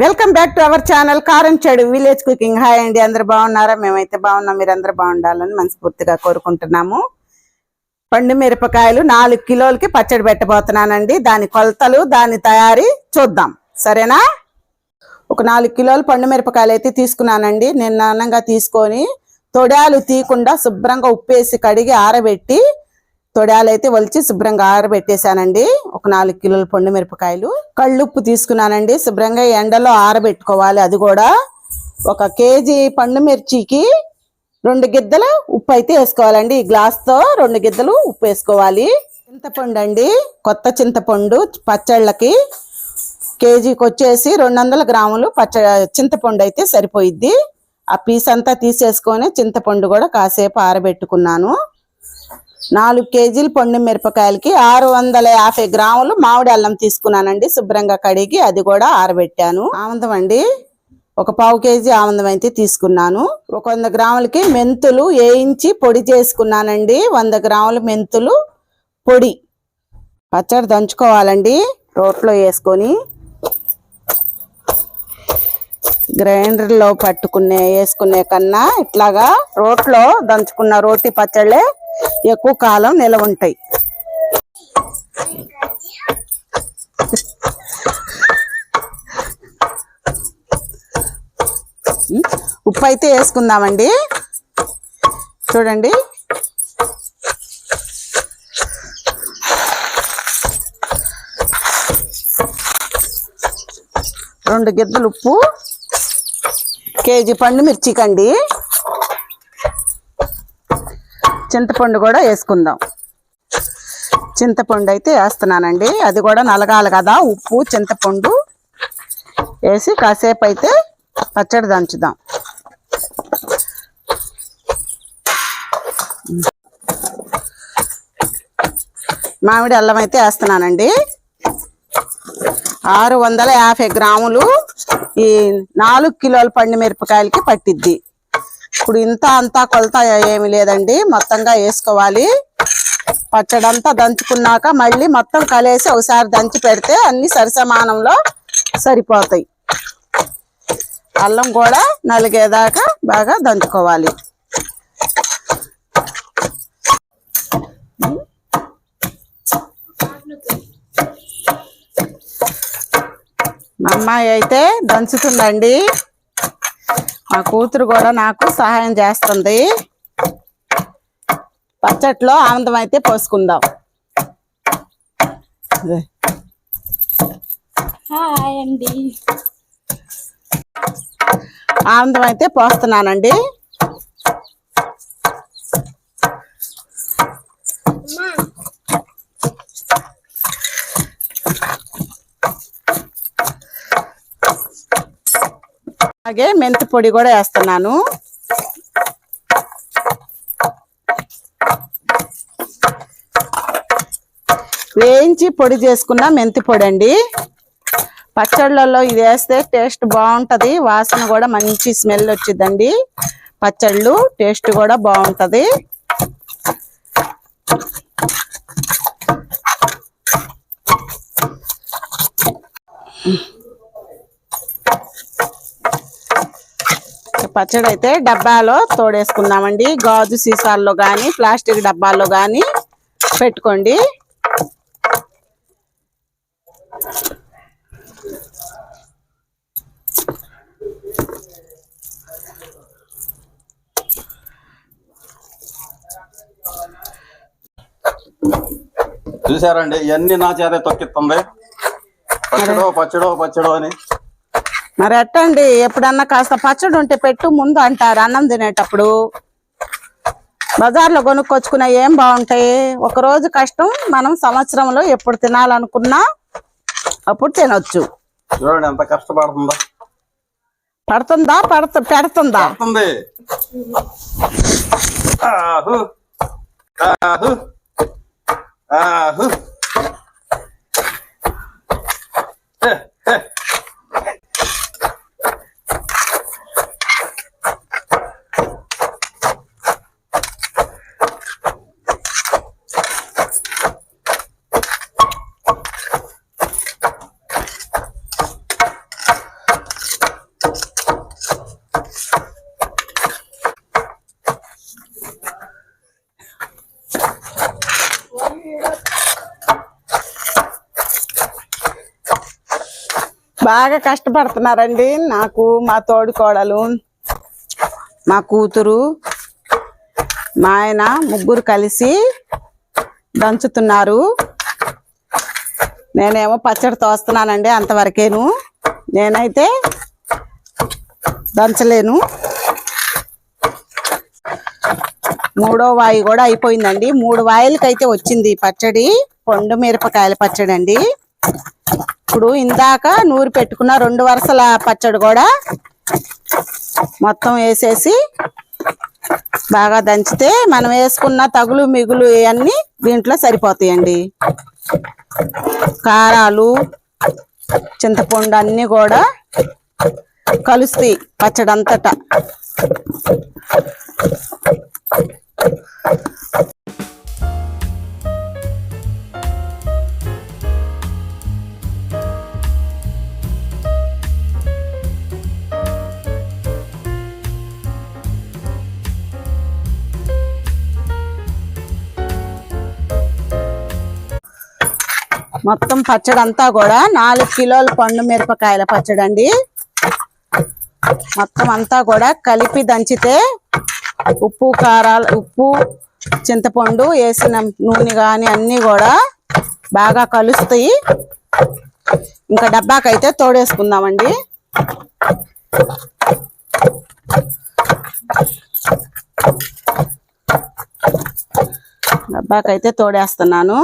Welcome back to our channel Karamchedu village cooking. Hi అండి అందరు బాగున్నారా? మేమైతే బాగున్నాం మీరు అందరు బాగుండాలని మనస్ఫూర్తిగా కోరుకుంటున్నాము. పండు మిరపకాయలు నాలుగు కిలోలకి పచ్చడి పెట్టబోతున్నానండి. దాని కొలతలు దాని తయారీ చూద్దాం. సరేనా? ఒక నాలుగు కిలోలు పండు మిరపకాయలు అయితే తీసుకున్నానండి. నేను నాన్నంగా తీసుకొని తొడాలు తీయకుండా శుభ్రంగా ఉప్పేసి కడిగి ఆరబెట్టి తొడాలైతే వలిచి ఒలిచి శుభ్రంగా ఆరబెట్టేశానండి. ఒక నాలుగు కిలోల పండు మిరపకాయలు. కళ్ళుప్పు తీసుకున్నానండి. శుభ్రంగా ఎండలో ఆరబెట్టుకోవాలి అది కూడా. ఒక కేజీ పండు మిర్చికి రెండు గిద్దలు ఉప్పు అయితే వేసుకోవాలండి. ఈ గ్లాస్తో రెండు గిద్దలు ఉప్పు వేసుకోవాలి. చింతపండు అండి. కొత్త చింతపండు పచ్చళ్ళకి కేజీకి వచ్చేసి రెండు వందల గ్రాములు పచ్చ చింతపండు అయితే సరిపోయిద్ది. ఆ పీస్ అంతా తీసేసుకొని చింతపండు కూడా కాసేపు ఆరబెట్టుకున్నాను. నాలుగు కేజీలు పండు మిరపకాయలకి ఆరు వందల యాభై గ్రాములు మామిడి అల్లం తీసుకున్నానండి. శుభ్రంగా కడిగి అది కూడా ఆరబెట్టాను. ఆనందం అండి. ఒక పావు కేజీ ఆనందం అయితే తీసుకున్నాను. ఒక వంద గ్రాములకి మెంతులు వేయించి పొడి చేసుకున్నానండి. వంద గ్రాముల మెంతులు పొడి. పచ్చడి దంచుకోవాలండి. రోట్లో వేసుకొని గ్రైండర్లో పట్టుకునే వేసుకునే కన్నా ఇట్లాగా రోట్లో దంచుకున్న రోటి పచ్చళ్ళే ఎక్కువ కాలం నిలవ ఉంటాయి. ఉప్పు అయితే వేసుకుందామండి. చూడండి. రెండు గిద్దలు ఉప్పు. కేజీ పండు మిర్చికండి. చింతపండు కూడా వేసుకుందాం. చింతపండు అయితే వేస్తున్నానండి. అది కూడా నలగాలి కదా ఉప్పు చింతపండు వేసి కాసేపు అయితే పచ్చడి దంచుదాం. మామిడి అల్లం అయితే వేస్తున్నానండి. ఆరు వందల యాభై గ్రాములు ఈ నాలుగు కిలోల పండు మిరపకాయలకి పట్టిద్ది. ఇప్పుడు ఇంత అంతా కొలత ఏమి లేదండి. మొత్తంగా వేసుకోవాలి. పచ్చడంతా దంచుకున్నాక మళ్ళీ మొత్తం కలిసి ఒకసారి దంచి పెడితే అన్ని సరిసమానంలో సరిపోతాయి. అల్లం కూడా నలిగేదాకా బాగా దంచుకోవాలి. మా అమ్మాయి అయితే దంచుతుందండి. మా కూతురు కూడా నాకు సహాయం చేస్తుంది. పచ్చట్లో ఆనందం అయితే పోసుకుందాం. అదే. హాయ్ అండి. ఆనందం అయితే పోస్తున్నానండి. అలాగే మెంతి పొడి కూడా వేస్తున్నాను. వేయించి పొడి చేసుకున్న మెంతి పొడి అండి పచ్చళ్ళల్లో ఇది వేస్తే టేస్ట్ బాగుంటది. వాసన కూడా మంచి స్మెల్ వచ్చిందండి పచ్చళ్ళు టేస్ట్ కూడా బాగుంటది. పచ్చడి అయితే డబ్బాలో తోడేసుకుందామండి. గాజు సీసాల్లో కానీ ప్లాస్టిక్ డబ్బాల్లో కానీ పెట్టుకోండి. చూసారండి? ఇవన్నీ నా చేతే తొక్కిస్తుంది. పచ్చడో పచ్చడో పచ్చడో అని. మరి ఎట్టండి? ఎప్పుడన్నా కాస్త పచ్చడి ఉంటే పెట్టు ముందు అంటారు అన్నం తినేటప్పుడు. బజార్లో కొనుక్కొచ్చుకున్న ఏం బాగుంటాయి? ఒక రోజు కష్టం మనం సంవత్సరంలో ఎప్పుడు తినాలనుకున్నా అప్పుడు తినొచ్చు. చూడండి ఎంత కష్టపడుతుందో. పడుతుందా? పడుతు పెడుతుందా? బాగా కష్టపడుతున్నారండి నాకు మా తోడుకోడలు మా కూతురు మా ఆయన ముగ్గురు కలిసి దంచుతున్నారు. నేనేమో పచ్చడి తోస్తున్నానండి అంతవరకేను. నేనైతే దంచలేను. మూడో వాయి కూడా అయిపోయిందండి. మూడు వాయిలకైతే వచ్చింది పచ్చడి. పండు మిరపకాయల పచ్చడి అండి ఇప్పుడు ఇందాక నూరు పెట్టుకున్న రెండు వరుసల పచ్చడి కూడా మొత్తం వేసేసి బాగా దంచితే మనం వేసుకున్న తగులు మిగులు ఇవన్నీ దీంట్లో సరిపోతాయండి. కారాలు చింతపండు అన్నీ కూడా కలుస్తాయి పచ్చడి మొత్తం పచ్చడి అంతా కూడా నాలుగు కిలోల పండు మిరపకాయల పచ్చడి అండి మొత్తం అంతా కూడా కలిపి దంచితే ఉప్పు కారాలు ఉప్పు చింతపండు వేసిన నూనె కానీ అన్నీ కూడా బాగా కలుస్తాయి. ఇంకా డబ్బాకైతే తోడేసుకుందామండి. డబ్బాకైతే తోడేస్తున్నాను.